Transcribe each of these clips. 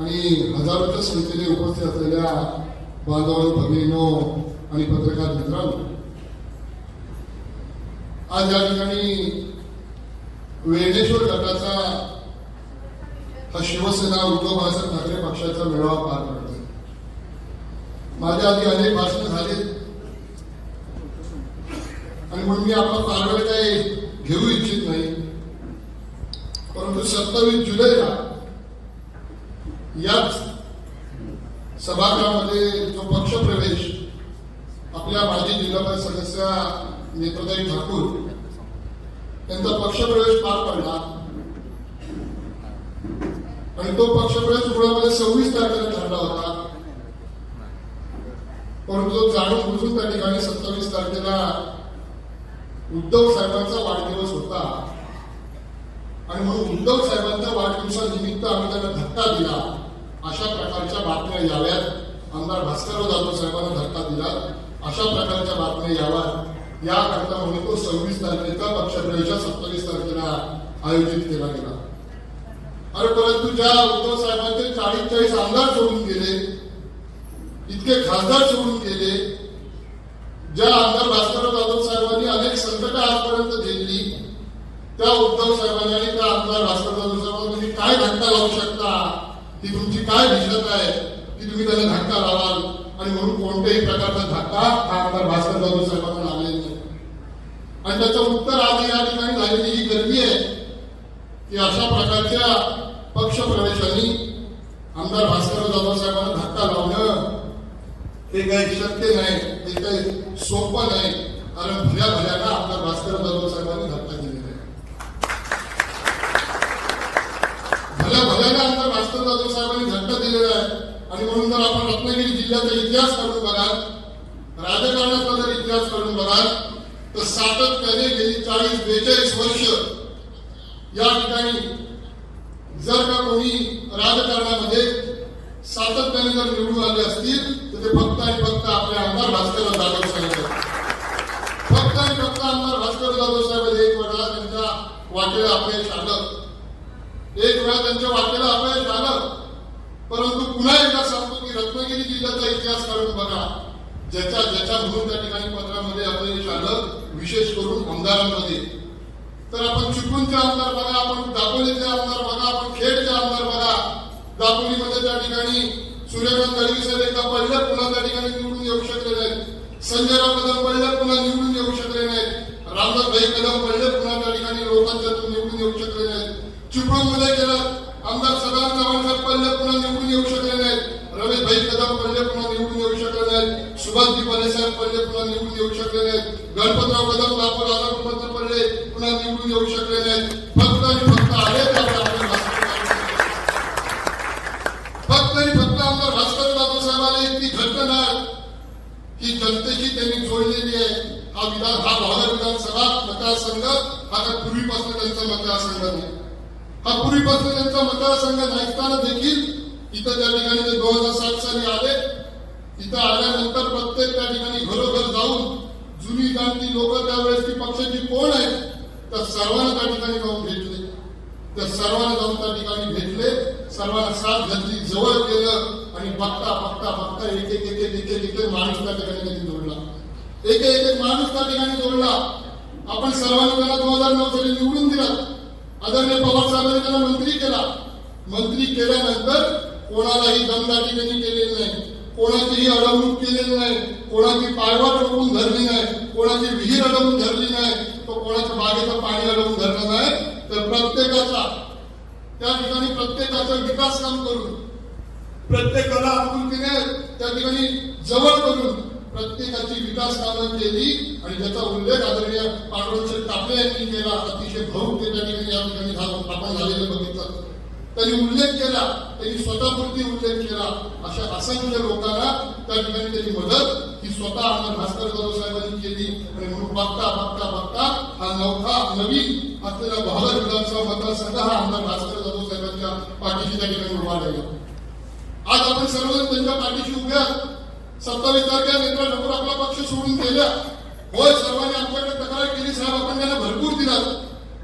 आणि हजारोच्या संख्येने उपस्थित असलेल्या बांधव भगिनीनो आणि पत्रकार मित्रांनो आज या ठिकाणी वेणेश्वर गटाचा हा शिवसेना उद्धव बाळासाहेब ठाकरे पक्षाचा मेळावा पार पडतो माझ्या आधी अनेक भाषण झाले आणि म्हणून मी आपला फार काही घेऊ इच्छित नाही. परंतु सत्तावीस जुलैला याच सभागृहामध्ये जो पक्षप्रवेश आपल्या माजी जिल्हा परिषद सदस्या नेत्रताई ठाकूर यांचा पक्षप्रवेश पार पडला आणि तो पक्षप्रवेश मुळामध्ये सव्वीस तारखेला ठरला होता. परंतु तो जाणून बुजून त्या ठिकाणी सत्तावीस तारखेला उद्धव साहेबांचा वाढदिवस होता. आणि म्हणून उद्धव साहेबांच्या वाढदिवसानिमित्त आम्ही त्यांना धक्का दिला. अशा प्रकारच्या बातम्या याव्यात. आमदार भास्करराव जाधव साहेबांना धक्का दिला. अशा प्रकारच्या बातम्या याव्यात. या म्हणून तो सव्वीस तारखेचा पक्षप्रवेशा सत्तावीस तारखेला आयोजित केला गेला. अरे परंतु ज्या उद्धव साहेबांचे चाळीस चाळीस आमदार सोडून गेले इतके खासदार सोडून गेले ज्या आमदार भास्करराव जाधव साहेबांनी अनेक संकट आजपर्यंत झेलली त्या उद्धव साहेबांनी आणि त्या आमदार भास्कर जाधव साहेबांनी काय धक्का लावू शकता? ही तुमची काय भिजत आहे? की तुम्ही त्याला धक्का लावाल. आणि म्हणून कोणत्याही प्रकारचा धक्का हा आमदार भास्कर जाधव साहेबांना लागलेला नाही. आणि त्याचं उत्तर आज या ठिकाणी झालेली ही गर्दी आहे की अशा प्रकारच्या पक्ष प्रवेशांनी आमदार भास्कर जाधव साहेबांना धक्का लावणं हे काही शक्य नाही हे काही सोपं नाही. कारण भल्या भल्याला आमदार भास्कर जाधव साहेबांनी धक्का दिला आहे भल्या भल्याला आमदार भास्कर जाधव साहेबांनी धक्का दिलेला आहे आणि म्हणून जर आपण रत्नागिरी जिल्ह्याचा इतिहास करून बघाल राजकारणाचा जर इतिहास करून बघाल तर सातत्याने गेली चाळीस बेचाळीस वर्ष या ठिकाणी जर का कोणी राजकारणामध्ये सातत्याने जर निवडून आले असतील तर ते फक्त आणि फक्त आपले आमदार भास्कर जाधव साहेब फक्त आणि फक्त आमदार भास्कर जाधव साहेब एक वेळा त्यांच्या वाटेला अपयश आलं एक वेळा त्यांच्या वाटेला अपयश आलं परंतु पुन्हा एकदा सांगतो की रत्नागिरी जिल्ह्याचा इतिहास काढून बघा. ज्याच्या ज्याच्या म्हणून त्या ठिकाणी पत्रामध्ये अपयश आलं विशेष करून आमदारांमध्ये. तर आपण चिपळूणचे आमदार बघा आपण दापोलीचे आमदार बघा आपण खेडचे आमदार बघा. दापोलीमध्ये त्या ठिकाणी सूर्यकांत दळवी साहेब एकदा पहिल्या पुन्हा त्या ठिकाणी निवडून येऊ शकले नाहीत. संजयराव कदम पहिल्या पुन्हा निवडून येऊ शकले नाहीत. रामदास भाई कदम पहिल्या पुन्हा त्या ठिकाणी लोकांच्या निवडून येऊ शकले नाहीत. चिपळूणमध्ये गेलं आमदार सदान चव्हाण पहिले पुन्हा निवडून येऊ शकले नाहीत. रमेश भाई कदम पहिले पुन्हा निवडून येऊ शकले नाहीत. सुभाषजी पले साहेब पहिले पुन्हा निवडून येऊ शकले नाहीत. गणपतराव कदम दापोर राधाकृष्ण पडले पुन्हा निवडून येऊ शकले नाहीत. फक्त आणि फक्त आले फक्त आणि फक्त आमदार भास्कर जाधव साहेबांना इतकी घटना ही जनतेची त्यांनी जोडलेली आहे. हा विधान हा भावना विधानसभा मतदारसंघ हा काय पूर्वीपासून त्यांचा मतदारसंघ नाही हा पूर्वीपासून त्यांचा मतदारसंघ नसताना देखील इथं त्या ठिकाणी ते दोन हजार सात साली आले. इथं आल्यानंतर प्रत्येक त्या ठिकाणी घरोघर जाऊन जुनी जाणती लोक त्यावेळेस ती पक्षाची कोण आहे त्या सर्वांना त्या ठिकाणी जाऊन भेटले. त्या सर्वांना जाऊन त्या ठिकाणी भेटले. सर्वांना साथ घातली जवळ केलं आणि बघता बघता बघता एक एक एक एक एक एक एक माणूस त्या ठिकाणी त्यांनी जोडला. एक एक एक माणूस त्या ठिकाणी जोडला. आपण सर्वांनी त्याला दोन हजार नऊ साली निवडून दिला. आदरणीय पवार साहेबांनी त्याला मंत्री केला मंत्री केल्यानंतर कोणालाही दमदाटी त्यांनी केलेली नाही कोणाचीही अडवणूक केलेली नाही कोणाची पायवाट अडवून धरली नाही कोणाची विहीर अडवून धरली नाही तो कोणाच्या बागेचं पाणी अडवून धरलं नाही तर प्रत्येकाचा त्या ठिकाणी प्रत्येकाचा विकास काम करून प्रत्येकाला आपुलकीने त्या ठिकाणी जवळ करून प्रत्येकाची विकास कामं केली आणि त्याचा उल्लेख आदरणीय पांडुरंग कापले यांनी केला अतिशय भाऊक त्या ठिकाणी या ठिकाणी आपण झालेलं बघितलं. त्यांनी उल्लेख केला त्यांनी स्वतःपुरती उल्लेख केला. अशा असंख्य लोकांना त्या ठिकाणी त्यांनी मदत ही स्वतः आमदार भास्कर जाधव साहेबांनी केली. आणि म्हणून बघता बघता बघता हा नवखा नवीन असलेला बहादर विधानसभा मतदारसंघ हा आमदार भास्कर जाधव साहेबांच्या पाठीशी त्या ठिकाणी उभा राहिला. आज आपण सर्वजण त्यांच्या पाठीशी उभ्या सत्तावीस तारखेला नेत्र नको आपला पक्ष सोडून गेल्या. होय सर्वांनी आमच्याकडे तक्रार केली साहेब आपण त्यांना भरपूर दिला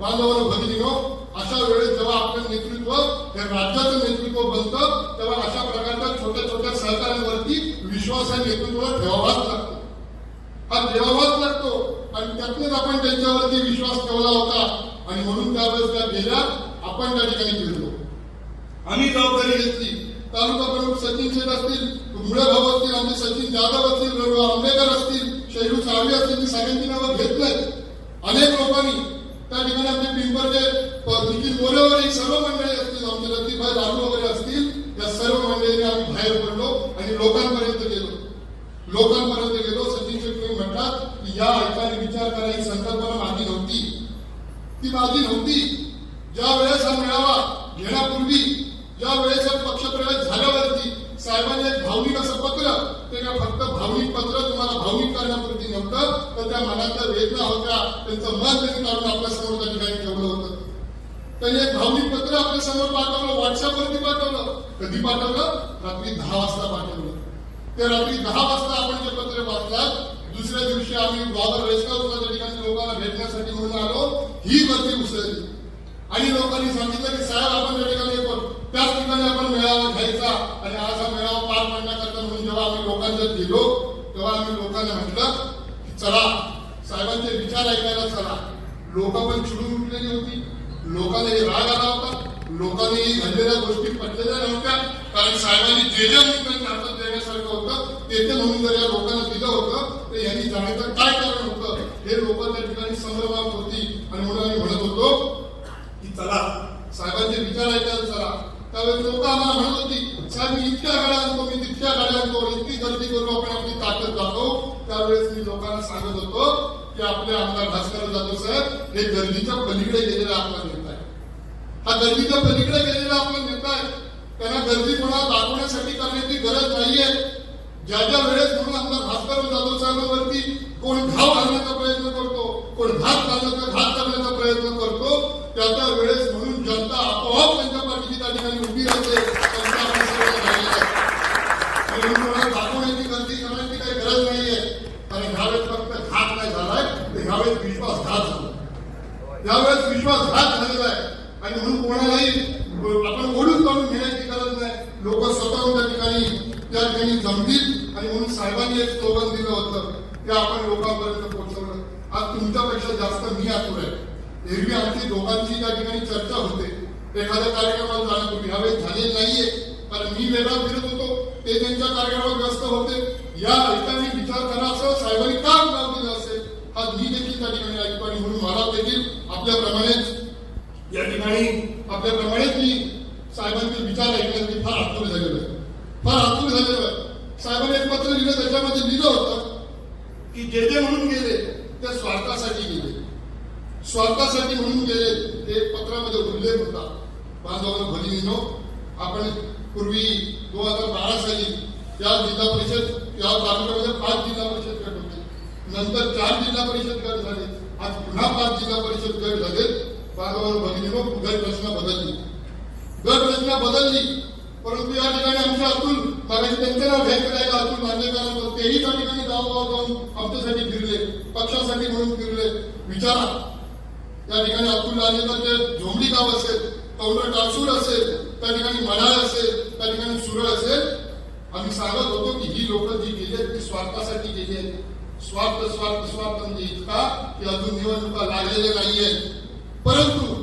बांधवांनो भगिनीनो हो, अशा वेळेस जेव्हा आपलं नेतृत्व हे राज्याचं नेतृत्व बनतं तेव्हा अशा प्रकारच्या छोट्या छोट्या सहकार्यांवरती विश्वास आणि नेतृत्व ठेवावाच लागतो. हा ठेवावाच लागतो. आणि त्यातूनच आपण त्यांच्यावरती विश्वास ठेवला होता. आणि म्हणून त्यावेळेस त्या गेल्या. आपण त्या ठिकाणी गेलो आम्ही जबाबदारी घेतली. तालुका प्रमुख सचिन शेठ असतील मुळे भाऊ असतील आमचे सचिन जाधव असतील रघु आंबेकर असतील शैलू साळवी असतील ती सगळ्यांची नावं घेतलंय. अनेक लोकांनी त्या ठिकाणी आमचे पिंपरचे निखिल मोरेवर सर्व मंडळी असतील आमचे लतीफाई लालू वगैरे असतील या सर्व मंडळींनी आम्ही बाहेर पडलो आणि लोकांपर्यंत गेलो. लोकांपर्यंत गेलो सचिन शेट्टी म्हणतात की या ऐकाने विचार करा ही संकल्पना माझी नव्हती. ती माझी नव्हती. ज्या वेळेस हा मेळावा घेण्यापूर्वी ज्या वेळेस पक्षप्रवेश झाल्यावरती साहेबांनी एक भावनिक असं पत्र ते काय फक्त भावनिक पत्र तुम्हाला भावनिक करण्यापुरती नव्हतं तर त्या मनातल्या वेदना होत्या त्यांचं मन त्यांनी काढून आपल्यासमोर त्या ठिकाणी ठेवलं होतं. त्यांनी एक भावनिक पत्र आपल्यासमोर पाठवलं व्हॉट्सअपवरती पाठवलं. कधी पाठवलं? रात्री दहा वाजता पाठवलं. ते रात्री दहा वाजता आपण जे पत्र वाचलात दुसऱ्या दिवशी आम्ही बाबर रेस्ट हाऊसला त्या ठिकाणी लोकांना भेटण्यासाठी म्हणून आलो ही गर्दी उसळली. आणि लोकांनी सांगितलं की साहेब आपण त्या ठिकाणी त्याच ठिकाणी आपण मेळावा घ्यायचा आणि आज हा मेळावा पार पाडण्याकरता म्हणून जेव्हा आम्ही लोकांच्यात गेलो तेव्हा आम्ही लोकांना म्हटलं चला साहेबांचे विचार ऐकायला चला. लोक पण चिडून उठलेली होती. लोकांना हे राग आला होता. लोकांनी घडलेल्या गोष्टी पटलेल्या नव्हत्या. कारण साहेबांनी जे जे हातात देण्यासारखं होतं ते ते म्हणून जर या लोकांना दिलं होतं तर यांनी जाण्याचं काय कारण होतं? हे लोक त्या ठिकाणी संभ्रमात होती. आणि म्हणून आम्ही म्हणत होतो की चला साहेबांचे विचार ऐकायला चला. त्यावेळेस लोकांना म्हणत होती साहेब इतक्या गाड्या आणतो मी तितक्या गाड्या आणतो इतकी गर्दी करून आपण आपली ताकद दाखवू त्यावेळेस मी लोकांना सांगत होतो की आपले आमदार भास्कर जाधव साहेब हे गर्दीच्या पलीकडे गेलेला आपला नेता आहे. हा गर्दीच्या पलीकडे गेलेला आपला नेता आहे. त्यांना गर्दी कोणाला दाखवण्यासाठी करण्याची गरज नाहीये. ज्या ज्या वेळेस म्हणून आमदार भास्कर जाधव साहेबांवरती कोण घाव घालण्याचा प्रयत्न करतो कोण घात घालण्याचा घात करण्याचा प्रयत्न करतो त्या त्या वेळेस म्हणून जनता आपोआप त्यांच्या पाठीची त्या ठिकाणी उभी राहते त्यांचा आपण सगळं राहिलेलं आहे. आणि म्हणून कोणाला दाखवण्याची गर्दी करण्याची काही गरज नाहीये कारण ह्यावेळेस फक्त घात नाही झालाय तर ह्यावेळेस विश्वासघात यावेळेस विश्वासघात झालेला आहे. आणि म्हणून कोणालाही आपण ओढून काढून घेण्याची गरज नाही. लोक स्वतःहून त्या ठिकाणी त्या ठिकाणी जमतील. आणि म्हणून साहेबांनी एक स्लोगन दिलं होतं ते आपण लोकांपर्यंत पोहोचवलं. आज तुमच्यापेक्षा जास्त मी आतुर आहे. एरवी आमची दोघांची त्या ठिकाणी चर्चा होते. एखाद्या कार्यक्रमाला जाण्यापूर्वी यावेळेस झालेली नाहीये. कारण मी वेगळा फिरत होतो. ते त्यांच्या कार्यक्रमात व्यस्त होते. या ठिकाणी विचार करा असं साहेबांनी का नाव दिलं असेल? हा मी देखील त्या ठिकाणी ऐकतो आणि म्हणून मला देखील आपल्याप्रमाणेच या ठिकाणी आपल्याप्रमाणेच मी साहेबांचे विचार ऐकण्यासाठी फार आतुर झालेलो. आहे फार आतुर झालेलो. आहे साहेबांनी एक पत्र लिहिलं त्याच्यामध्ये लिहिलं होतं की जे जे म्हणून गेले ते स्वार्थासाठी गेले. स्वार्थासाठी म्हणून गेले ते पत्रामध्ये उल्लेख होता. बांधवांना भगिनीनो आपण पूर्वी दोन हजार बारा साली या जिल्हा परिषद या तालुक्यामध्ये पाच जिल्हा परिषद गट होते. नंतर चार जिल्हा परिषद गट झाले. आज पुन्हा पाच जिल्हा परिषद गट झाले. बांधवांना भगिनीनो गट रचना बदलली. गट रचना बदलली परंतु या ठिकाणी आमच्या अतुल मागाशी त्यांचे नाव घ्यायचं राहिलं अतुल मांजरेकरांचं तेही त्या ठिकाणी गावगाव जाऊन आमच्यासाठी फिरले पक्षासाठी म्हणून फिरले. विचारा. त्या ठिकाणी अतुल लांजेकरचे झोंबडी गाव असेल कौल टासूर असेल त्या ठिकाणी मनाळ असेल त्या ठिकाणी सुरळ असेल. आम्ही सांगत होतो की ही लोक जी गेली आहेत ती स्वार्थासाठी गेली आहेत. स्वार्थ स्वार्थ स्वार्थ म्हणजे इतका की अजून निवडणुका लागलेले नाहीये परंतु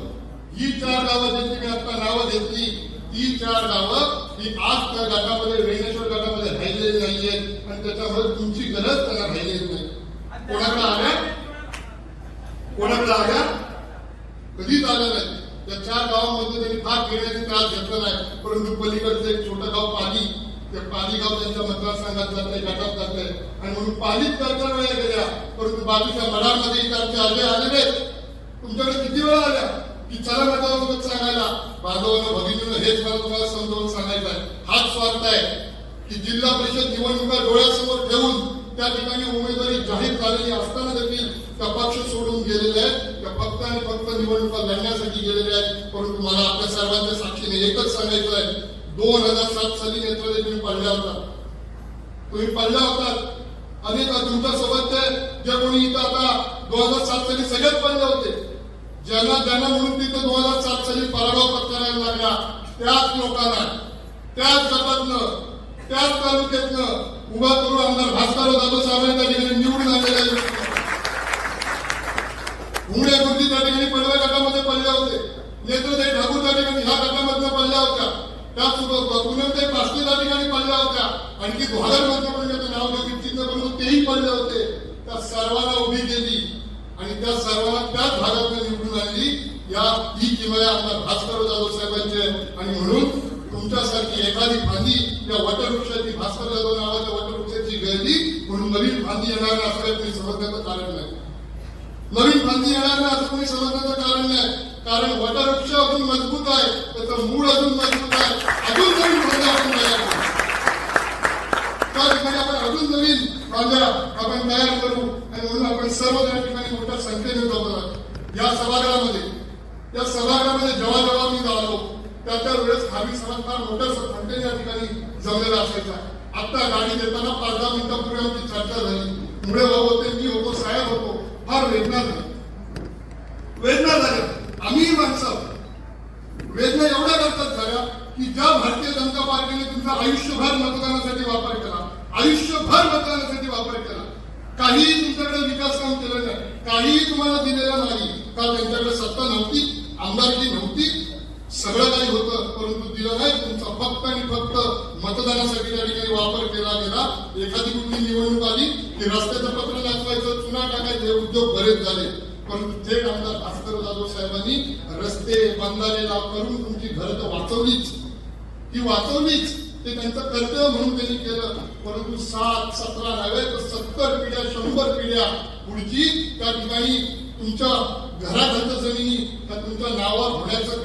ही चार गावं ज्यांची मी आता नावं घेतली ती चार गावं ही आज त्या गटामध्ये वेणेश्वर गटामध्ये राहिलेली नाहीयेत. आणि त्याच्यामुळे तुमची गरज त्यांना राहिलेली नाही. कोणाकडे आल्या? कोणाकडे आल्या? कधीच आल्या नाही त्या चार गावांमध्ये त्यांनी भाग घेण्याचा त्रास घेतला नाही. परंतु पलीकडचं एक छोटं गाव पाणी ते पाली गाव त्यांच्या मतदारसंघात जात गटात जाते. आणि म्हणून पालीत करता वेळा गेल्या परंतु बाजूच्या मनामध्ये त्यांचे आले आलेले तुमच्याकडे किती वेळा आल्या? की चला माझ्यासोबत सांगायला. बांधवांना भगिनीनं हेच मला तुम्हाला समजावून सांगायचं आहे. हाच स्वार्थ आहे की जिल्हा परिषद निवडणुका डोळ्यासमोर ठेवून त्या ठिकाणी उमेदवारी जाहीर झालेली असताना देखील त्या पक्ष सोडून गेलेले आहेत. त्या फक्त आणि फक्त निवडणुका लढण्यासाठी गेलेले आहेत. परंतु मला आपल्या सर्वांच्या साक्षीने एकच सांगायचं आहे. दोन हजार सात साली नेत्र तुम्ही पडल्या होता. तुम्ही पडल्या होतात अनेक तुमच्या सोबतचे जे कोणी इथं आता दोन हजार सात साली सगळेच पडले होते. ज्यांना ज्यांना म्हणून तिथं दोन हजार सात साली पराभव पत्करायला लागला त्याच लोकांना त्याच गटातनं त्याच तालुक्यातनं उभा करून आमदार भास्कर जाधव साहेबांनी त्या ठिकाणी निवडून आलेले आहेत. उमड्या गुरुजी त्या ठिकाणी पडव्या गटामध्ये पडल्या होते. नेत्रदे ठाकूर त्या ठिकाणी ह्या गटामधनं पडल्या होत्या. त्याच पूनमताई पासले त्या ठिकाणी पडल्या होत्या. आणखी दोहार मंत्रिमंडळाचं नाव घेऊ इच्छित नाही, तेही पडले होते. त्या सर्वांना उभी केली. आणि त्या सर्वांना त्याच भागातून निवडून आणली. या ही किमया आमदार भास्कर जाधव साहेबांचे आणि म्हणून तुमच्यासारखी एखादी फांदी या वटवृक्षाची भास्कर जाधव नावाच्या वटवृक्षाची गळली म्हणून नवीन फांदी येणार नाही असं काही तुम्ही समजण्याचं कारण नाही. नवीन फांदी येणार नाही असं कोणी समजण्याचं कारण वटवृक्ष अजून मजबूत आहे त्याचं मूळ अजून मजबूत आहे. अजून नवीन फांद्या आपण तयार त्या ठिकाणी आपण अजून नवीन फांद्या आपण तयार करू आणि म्हणून आपण सर्व त्या ठिकाणी मोठ्या संख्येने जमलो या सभागृहामध्ये या सभागृहामध्ये जेव्हा जेव्हा मी जातो त्या त्या वेळेस खाली सभा फार मोठ्या संख्येने या ठिकाणी जमलेला असायचा. आता गाडी देताना पाच दहा मिनिटांपूर्वी आमची चर्चा झाली. मुळे भाऊ होते मी होतो साहेब होतो फार वेदना झाली वेदना झाल्या आम्ही माणसं वेदना एवढ्या करतात झाल्या की ज्या भारतीय जनता पार्टीने तुमचा आयुष्यभर मतदानासाठी वापर केला आयुष्यभर मतदानासाठी वापर केला काहीही तुमच्याकडे विकास काम केलं नाही काहीही तुम्हाला दिलेलं नाही का त्यांच्याकडे सत्ता नव्हती आमदारकी नव्हती सगळं काही होतं परंतु दिलं नाही तुमचा फक्त आणि फक्त मतदानासाठी त्या ठिकाणी वापर केला गेला. एखादी कुठली निवडणूक आली की रस्त्याचं पत्र नाचवायचं चुना टाकायचे उद्योग बरेच झाले. परंतु थेट आमदार भास्कर जाधव साहेबांनी रस्ते बंधारे लाभ करून तुमची घरं तर वाचवलीच. ती वाचवलीच. ते त्यांचं कर्तव्य म्हणून त्यांनी केलं. परंतु सात सतरा नव्हे तर सत्तर पिढ्या शंभर पिढ्या पुढची त्या ठिकाणी तुमच्या घराघरच्या जमिनी तुमच्या नावावर होण्याचं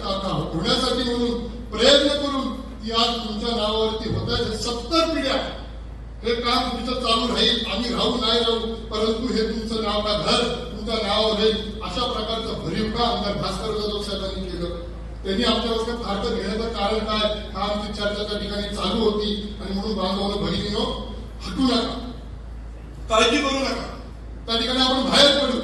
होण्यासाठी म्हणून प्रयत्न करून ती आज तुमच्या नावावरती होत आहे. सत्तर पिढ्या हे काम तुमचं चालू राहील आम्ही राहू नाही राहू परंतु हे तुमचं नाव का घर तुमचं नाव राहील अशा प्रकारचं भरीव काम आमदार भास्कर जाधव साहेबांनी केलं. त्यांनी आमच्यावर फारकत घेण्याचं कारण काय? हा आमची चर्चा त्या ठिकाणी चालू होती आणि म्हणून बांधवानं भगिनीनो हटू नका. काळजी करू नका. त्या ठिकाणी आपण बाहेर पडू.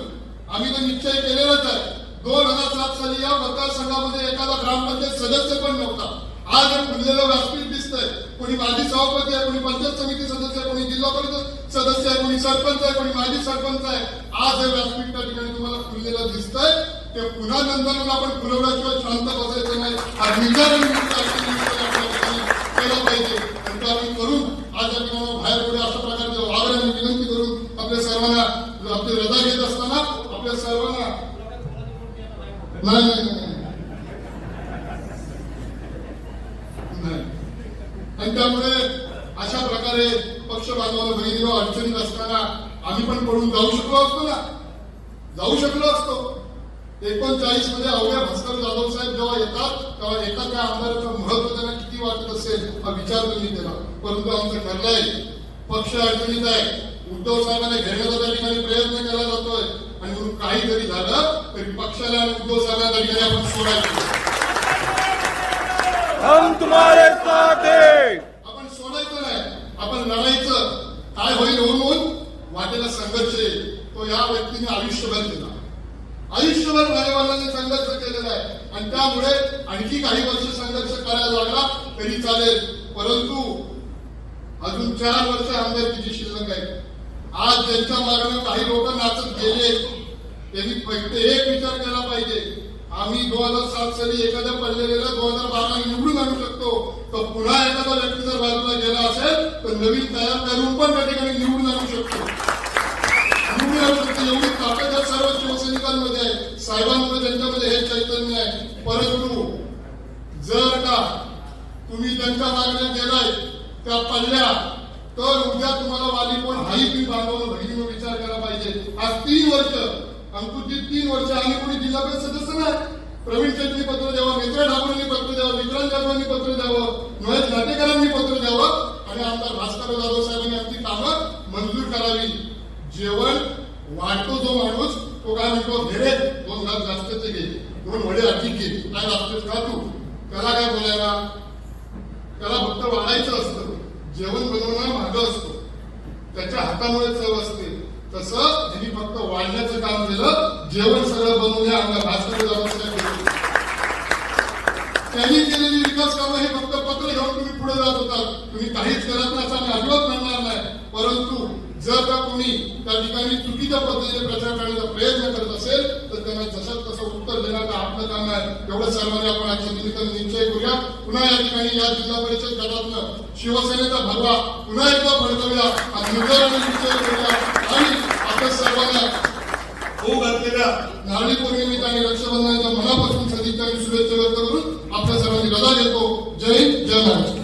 आम्ही तर निश्चय केलेलाच आहे. दोन हजार सात साली या मतदारसंघामध्ये एखादा ग्रामपंचायत सदस्य पण नव्हता. आज हे फुललेलं व्यासपीठ दिसतंय. कोणी माजी सभापती आहे कोणी पंचायत समिती सदस्य आहे कोणी जिल्हा परिषद सदस्य आहे कोणी सरपंच आहे कोणी माजी सरपंच आहे. आज हे व्यासपीठ त्या ठिकाणी तुम्हाला फुललेलं दिसतंय. ते पुन्हा नंतर आपण फुलवल्याशिवाय शांत बसायचं नाही. आणि केला पाहिजे. आणि ते आम्ही करून आज आपण बाहेर पडू अशा प्रकारचे आग्रह विनंती करून आपल्या सर्वांना आपली रजा घेत असताना आपल्या सर्वांना नाही नाही आणि त्यामुळे अशा प्रकारे पक्ष बांधवाला बहिणीवर अडचणीत असताना आम्ही पण पडून जाऊ शकलो असतो ना? जाऊ शकलो असतो. एकोणचाळीसमध्ये अवघ्या भास्कर जाधव साहेब जेव्हा येतात तेव्हा एखाद्या आमदाराचं महत्त्व त्यांना किती वाटत असेल हा विचार तुम्ही केला परंतु आमचं ठरलंय पक्ष अडचणीत आहे. उद्धव साहेबांना घेण्याचा त्या ठिकाणी प्रयत्न केला जातोय. आणि म्हणून काही जरी झालं तरी पक्षाला आणि उद्धव साहेबांना त्या ठिकाणी आपण सोडायचं. हैं। आपण सोडायचं नाही. आपण लढायचं. काय होईल होऊन वाटेला संघर्ष तो या व्यक्तीने आयुष्यभर केला. आयुष्यभर भाजपाने संघर्ष केलेला आहे. आणि त्यामुळे आणखी काही वर्ष संघर्ष करायला लागला तरी चालेल. परंतु अजून चार वर्ष आमदारकीची शिल्लक आहे. आज ज्यांच्या मागणं काही लोक नाचत गेले. त्यांनी फक्त एक विचार केला पाहिजे. आम्ही दोन हजार सात साली एखाद्या पडलेल्या दोन हजार बारा निवडून आणू शकतो. तर पुन्हा एखादा व्यक्ती जर बाजूला गेला असेल तर नवीन तयार करून पण त्या ठिकाणी निवडून आणू शकतो निवडून आणू शकतो एवढी ताकद या सर्व शिवसैनिकांमध्ये आहे साहेबांमध्ये त्यांच्यामध्ये हे चैतन्य आहे परंतु जर का तुम्ही त्यांच्या मागण्या केलाय त्या पडल्या तर उद्या तुम्हाला वाली कोण हाही तुम्ही बांधवून बहिणीनं विचार केला पाहिजे. आज तीन वर्ष अंकुशजी तीन वर्ष आणि कोणी जिल्हा परिषद सदस्य नाही. प्रवीण शेट्टी पत्र द्यावं मित्र ठाकूरांनी पत्र द्यावं विक्रांत जाधवांनी पत्र द्यावं महेश नाटेकरांनी पत्र द्यावं आणि आमदार भास्कर जाधव साहेबांनी आमची कामं मंजूर करावी. जेवण वाटतो जो माणूस तो काय म्हणतो घेरे दोन घास जास्तचे घे दोन वडे अधिक घे काय जास्तच खा तू? त्याला काय बोलायला? त्याला फक्त वाढायचं असतं. जेवण बनवणं मार्ग असतो. त्याच्या हातामुळे चव असते. तसं त्यांनी फक्त वाढण्याचं काम केलं जेवण सगळं बनवून या आमच्या भास्कर त्यांनी केलेली विकास कामं हे फक्त पत्र घेऊन तुम्ही पुढे जात होता. तुम्ही काहीच करत नाही असं आम्ही अजिबात म्हणणार नाही. परंतु जर त्या कोणी त्या ठिकाणी चुकीच्या पद्धतीने प्रचार करण्याचा प्रयत्न करत असेल तर त्यांना जसं तसं उत्तर देण्याचं आपलं काम आहे. एवढं सर्वांनी आपण आजच्या निमित्तानं निश्चय करूया. पुन्हा या ठिकाणी या जिल्हा परिषद गटातनं शिवसेनेचा भरवा पुन्हा एकदा फडकवूया आणि निश्चय करूया. आणि आपण सर्वांना होऊ घातलेल्या नारळी पौर्णिमेच्या आणि रक्षाबंधनाच्या मनापासून सदिच्छा आणि शुभेच्छा व्यक्त करून आपल्या सर्वांनी रजा घेतो जय हिंद जय महाराष्ट्र.